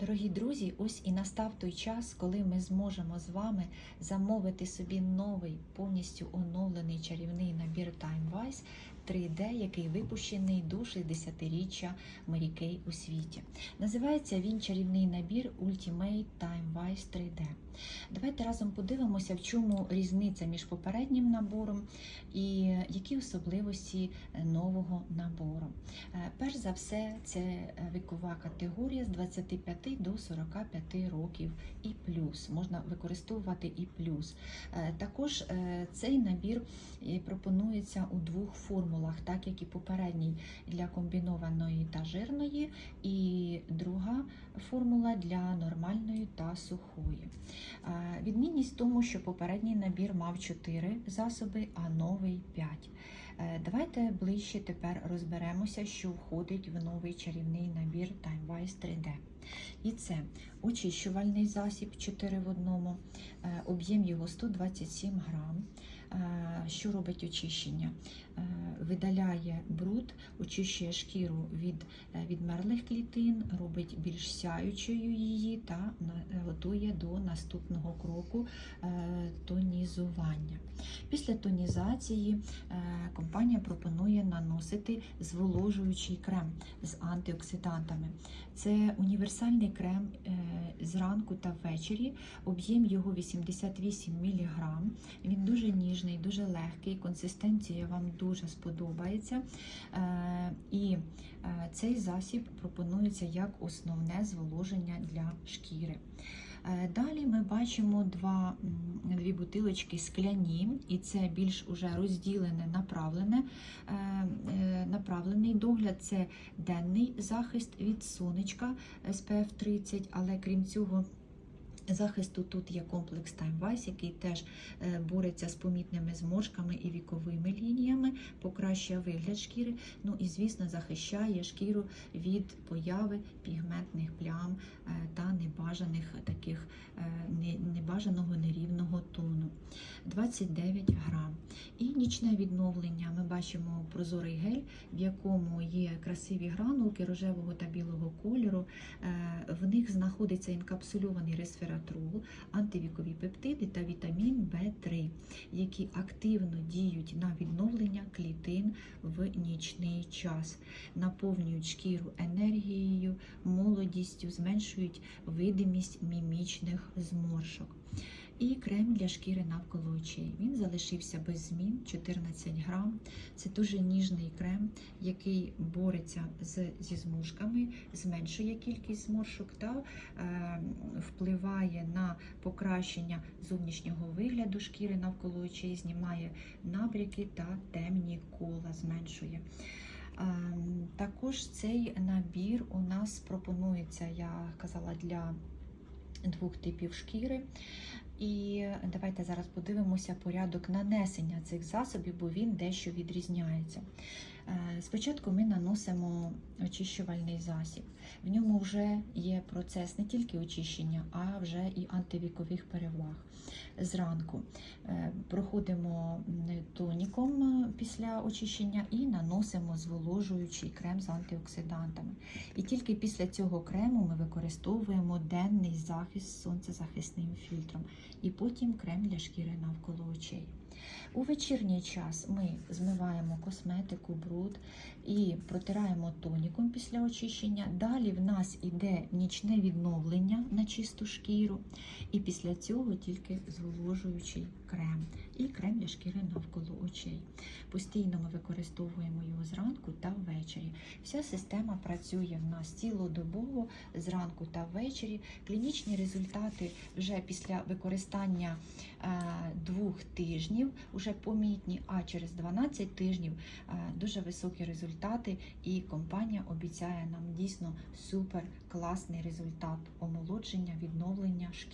Дорогі друзі, ось і настав той час, коли ми зможемо з вами замовити собі новий, повністю оновлений чарівний набір Time Wise 3D, який випущений до 60-річчя Mary Kay у світі. Називається він чарівний набір Ultimate Time Wise 3D. Давайте разом подивимося, в чому різниця між попереднім набором і які особливості нового набору. Е, Перш за все, це вікова категорія з 25 до 45 років і плюс. Можна використовувати і плюс. Е, Також е, цей набір е, пропонується у двох формулах, так як і попередній для комбінованої та жирної, і друга формула для нормальної та сухої. Е, Відмінність в тому, що попередній набір мав 4 засоби, а новий 5. Е, Давайте ближче тепер розберемося, що входить в новий чарівний набір TimeWise 3D. І це очищувальний засіб 4 в одному, е, об'єм його 127 грам. Е, Що робить очищення? Е, Видаляє бруд, очищує шкіру від е, відмерлих клітин, робить більш сяючою її та готує до наступного кроку тонізування. Після тонізації компанія пропонує наносити зволожуючий крем з антиоксидантами. Це універсальний крем зранку та ввечері. Об'єм його 88 мг. Він дуже ніжний, дуже легкий. Консистенція вам дуже сподобається. Е, І е, цей засіб пропонується як основне зволоження для шкіри. Е, Далі ми бачимо два, дві бутилочки скляні, і це більш уже розділене, направлене. Направлений догляд це денний захист від сонечка SPF 30, але крім цього. Захисту тут є комплекс Таймвайс, який теж е, бореться з помітними зморшками і віковими лініями, покращує вигляд шкіри, ну і, звісно, захищає шкіру від появи пігментних плям е, та небажаних таких е, не- небажаного нерівного тону. 29 грам. І нічне відновлення. Ми бачимо прозорий гель, в якому є красиві гранулки рожевого та білого кольору. Е, В них знаходиться інкапсульований ресвератрол, антивікові пептиди та вітамін В3, які активно діють на відновлення клітин в нічний час, наповнюють шкіру енергією, молодістю, зменшують видимість мімічних зморшок. І крем для шкіри навколо очей. Він залишився без змін 14 грам. Це дуже ніжний крем, який бореться з, зі зморшками, зменшує кількість зморшок та е, впливає на покращення зовнішнього вигляду шкіри навколо очей, знімає набряки та темні кола, зменшує. Ем, Також цей набір у нас пропонується, я казала, для двох типів шкіри. І давайте зараз подивимося порядок нанесення цих засобів, бо він дещо відрізняється. Е, Спочатку ми наносимо очищувальний засіб. В ньому вже є процес не тільки очищення, а вже і антивікових переваг. Зранку е, проходимо тоніком е, після очищення і наносимо зволожуючий крем з антиоксидантами. І тільки після цього крему ми використовуємо денний захист сонцезахисним фільтром, і потім крем для шкіри навколо очей. У вечірній час ми змиваємо косметику, бруд і протираємо тоніком після очищення. Далі в нас іде нічне відновлення на чисту шкіру, і після цього тільки зволожуючий крем і крем для шкіри навколо очей. Постійно ми використовуємо його зранку та ввечері. Вся система працює в нас цілодобово зранку та ввечері. Клінічні результати вже після використання е, двох тижнів вже помітні, а через 12 тижнів е, дуже високі результати, і компанія обіцяє нам дійсно супер класний результат омолодження, відновлення шкіри.